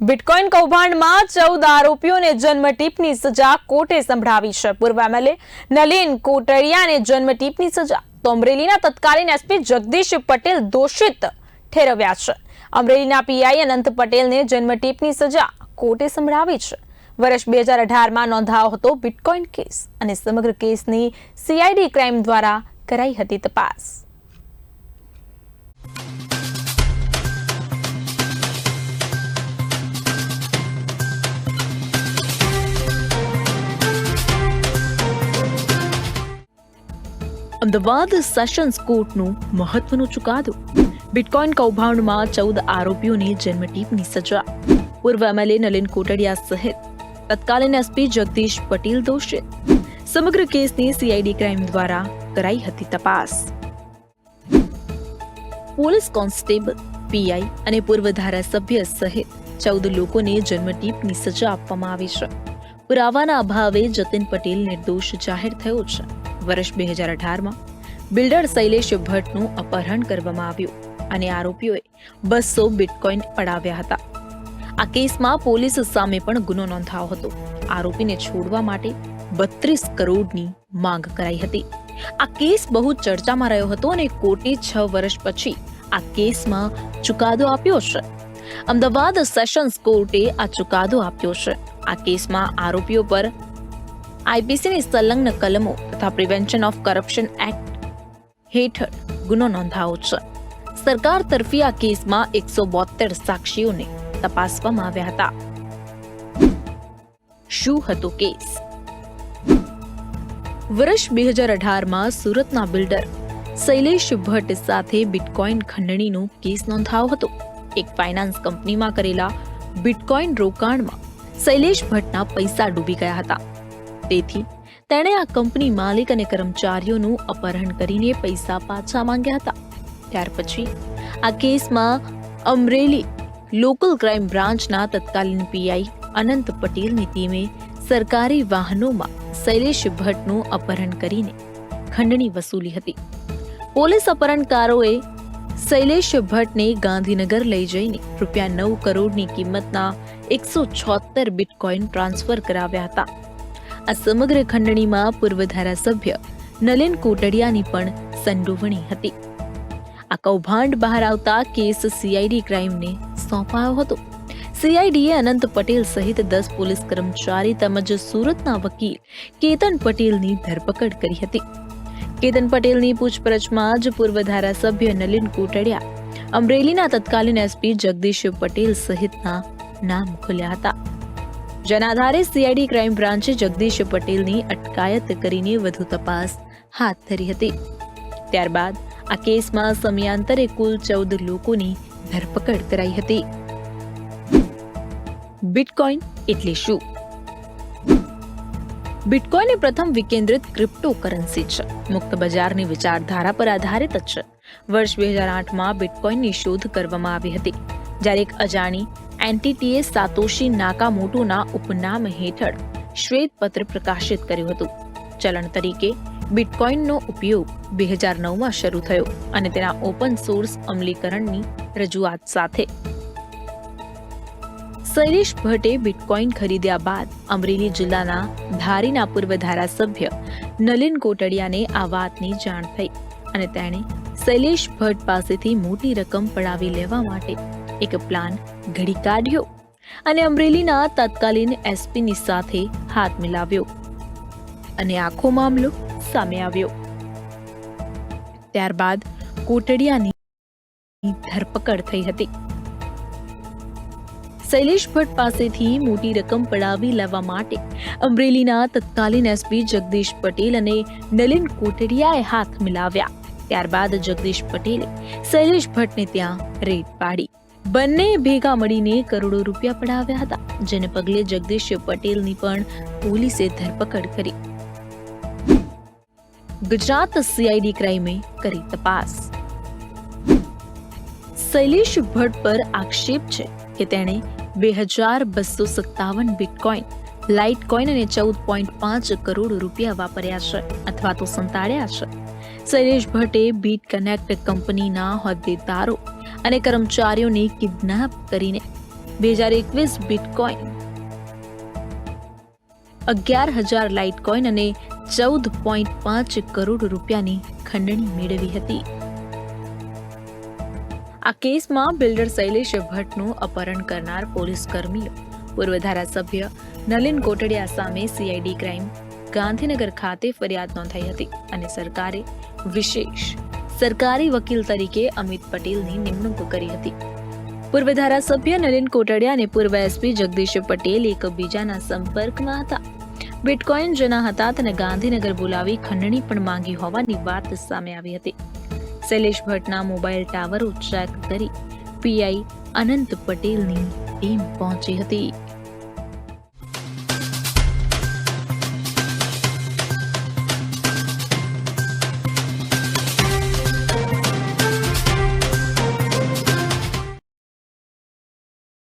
Bitcoin કૌભાંડમાં ચૌદ આરોપીઓને જન્મટીપની સજા કોર્ટે સંભળાવી છે. પૂર્વ એમએલએ નલિન કોટડિયાને જન્મટીપની સજા. તો અમરેલીના તત્કાલીન એસપી જગદીશ પટેલ દોષિત ઠેરવ્યા છે. અમરેલીના પીઆઈ અનંત પટેલને જન્મટીપની સજા કોર્ટે સંભળાવી છે. વર્ષ બે હજાર અઢારમાં નોંધાયો હતો બિટકોઇન કેસ અને સમગ્ર કેસની સીઆઈડી ક્રાઇમ દ્વારા કરાઈ હતી તપાસ. અમદાવાદ સેશન્સ કોર્ટનું મહત્વનો ચુકાદો બિટકોઇન કૌભાંડમાં ચૌદ આરોપીઓને જન્મટીપની સજા. પૂર્વ એમએલએ નલિન કોટડિયા સહિત તત્કાલીન એસપી જગદીશ પટેલ દોષિત. સમગ્ર કેસની સીઆઈડી ક્રાઇમ દ્વારા કરાઈ હતી તપાસ. પોલીસ કોન્સ્ટેબલ પીઆઈ અને પૂર્વ ધારાસભ્ય સહિત ચૌદ લોકોને જન્મટીપની સજા આપવામાં આવી છે. પુરાવાના અભાવે જતીન પટેલ નિર્દોષ જાહેર થયો છે. વર્ષ બે હજાર અઢારમાં બિલ્ડર શૈલેષ ભટ્ટનું અપહરણ કરવામાં આવ્યું અને આરોપીઓએ બસો બિટકોઇન પડાવ્યા હતા. આ કેસમાં પોલીસ સામે પણ ગુનો નોંધાયો હતો. આરોપીને છોડવા માટે બત્રીસ કરોડની માંગ કરાઈ હતી. આ કેસ બહુ ચર્ચામાં રહ્યો હતો અને કોર્ટે છ વર્ષ પછી આ કેસમાં ચુકાદો આપ્યો છે. અમદાવાદ સેશન્સ કોર્ટે આ ચુકાદો આપ્યો છે. આ કેસમાં આરોપીઓ પર આઈપીસીની સંલગ્ન કલમો તથા પ્રિવેન્શન ઓફ કરપ્શન એક્ટ હેઠળ ગુનો નોંધાયો છે. સરકાર તરફી આ કેસમાં એકસો બોતેર સાક્ષીઓને તપાસવામાં આવ્યા હતા. શું હતો કેસ? વર્ષ બે હજાર અઢારમાં સુરતના બિલ્ડર શૈલેષ ભટ્ટ સાથે બિટકોઇન ખંડણીનો કેસ નોંધાયો હતો. એક ફાઇનાન્સ કંપનીમાં કરેલા બિટકોઇન રોકાણમાં શૈલેષ ભટ્ટના પૈસા ડૂબી ગયા હતા. તેથી તેણે આ કંપની માલિક અને કર્મચારીઓનું અપહરણ કરીને પૈસા પાછા માંગ્યા હતા. ત્યાર પછી આ કેસમાં અમરેલી લોકલ ક્રાઇમ બ્રાન્ચના તત્કાલીન પીઆઈ અનંત પટેલની ટીમે સરકારી વાહનોમાં શૈલેષ ભટ્ટનું અપહરણ કરીને ખંડણી વસૂલી હતી. પોલીસ અપહરણકારોએ શૈલેષ ભટ્ટને ગાંધીનગર લઈ જઈને રૂપિયા નવ કરોડની કિંમતના એકસો છોતેર બિટકોઇન ટ્રાન્સફર કરાવ્યા હતા. આ સમગ્ર ખંડણીમાં પૂર્વ ધારાસભ્ય નલિન કોટડિયાની પણ સંડોવણી હતી. આ કૌભાંડ બહાર આવતા કેસ સીઆઈડી ક્રાઇમને સોંપાયો હતો. સીઆઈડીએ અનંત પટેલ સહિત દસ પોલીસ કર્મચારી તેમજ સુરતના વકીલ કેતન પટેલની ધરપકડ કરી હતી. કેતન પટેલની પૂછપરછમાં જ પૂર્વ ધારાસભ્ય નલિન કોટડિયા, અમરેલીના તત્કાલીન એસપી જગદીશ પટેલ સહિતના નામ ખુલ્યા હતા. જેના આધારે સીઆઈડી ક્રાઇમ બ્રાન્ચે જગદીશ પટેલની અટકાયત કરીને વધુ તપાસ હાથ ધરી હતી. ત્યારબાદ આ કેસમાં સમયાંતરે કુલ ચૌદ લોકોની ધરપકડ કરાઈ હતી. બિટકોઇન એટલે શું? બિટકોઇન એ પ્રથમ વિકેન્દ્રિત ક્રિપ્ટો કરન્સી છે. મુક્ત બજારની વિચારધારા પર આધારિત છે. વર્ષ બે હજાર આઠમાં બિટકોઇનની શોધ કરવામાં આવી હતી. જ્યારે એક અજાણી એન્ટિટીએ સાતોશી નાકામોટોના ઉપનામ હેઠળ શ્વેતપત્ર પ્રકાશિત કર્યું હતું. ચલણ તરીકે બિટકોઇનનો ઉપયોગ બે હજાર નવમાં શરૂ થયો અને તેના ઓપન સોર્સ અમલીકરણની રજૂઆત સાથે. શૈલેષ ભટ્ટે બિટકોઇન ખરીદ્યા બાદ અમરેલી જિલ્લાના ધારીના પૂર્વ ધારાસભ્ય નલિન કોટડિયાને આ વાતની જાણ થઈ અને તેણે શૈલેષ ભટ્ટ પાસેથી મોટી રકમ પડાવી લેવા માટે એક પ્લાન ઘડી કાઢ્યો અને અમરેલીના તત્કાલીન એસપીની સાથે હાથ મિલાવ્યો અને આખો મામલો સામે આવ્યો. ત્યારબાદ કોટડિયાની ધરપકડ થઈ હતી. શૈલેષ ભટ્ટ પાસેથી મોટી રકમ પડાવી લેવા માટે અમરેલીના તત્કાલીન એસપી જગદીશ પટેલ અને નલિન કોટડિયાએ હાથ મિલાવ્યા. ત્યારબાદ જગદીશ પટેલે શૈલેષ ભટ્ટને ત્યાં રેડ પાડી. બંને ભેગા મળીને કરોડો રૂપિયા પડાવ્યા હતા, જેને પગલે જગદીશ પટેલની પણ પોલીસે ધરપકડ કરી. ગુજરાત સીઆઈડી ક્રાઇમે કરી તપાસ. શૈલેષ ભટ્ટ પર આક્ષેપ છે કે તેણે બે હજાર બસો સત્તાવન બિટકોઇન લાઇટ કોઇન અને ચૌદ પોઈન્ટ પાંચ કરોડ રૂપિયા વાપર્યા છે અથવા તો સંતાડ્યા છે. શૈલેષ ભટ્ટે બીટ કનેક્ટ કંપનીના હોદ્દેદારો અને કર્મચારીઓને કિડનેપ કરીને બે હજાર એકવીસ બિટકોઇન અગિયાર હજાર લાઇટકોઇન અને ચૌદ પોઈન્ટ પાંચ કરોડ રૂપિયાની ખંડણી મેળવી હતી. આ કેસમાં બિલ્ડર શૈલેષ ભટ્ટનું અપહરણ કરનાર પોલીસ કર્મીઓ, પૂર્વ ધારાસભ્ય નલિન કોટડિયા સામે સીઆઈડી ક્રાઇમ ગાંધીનગર ખાતે ફરિયાદ નોંધાઈ હતી અને સરકારે વિશેષ સરકારી વકીલ તરીકે અમિત પટેલની નિમણૂક કરી હતી. પૂર્વ ધારાસભ્ય નરેન કોટડિયા અને પૂર્વ એસપી જગદીશ પટેલ એકબીજાના સંપર્કમાં હતા. બિટકોઇન જેના હતા તેને ગાંધીનગર બોલાવી ખંડણી પણ માંગી હોવાની વાત સામે આવી હતી. શૈલેષ ભટ્ટના મોબાઈલ ટાવરો ચેક કરી પીઆઈ અનંત પટેલની ટીમ પહોંચી હતી.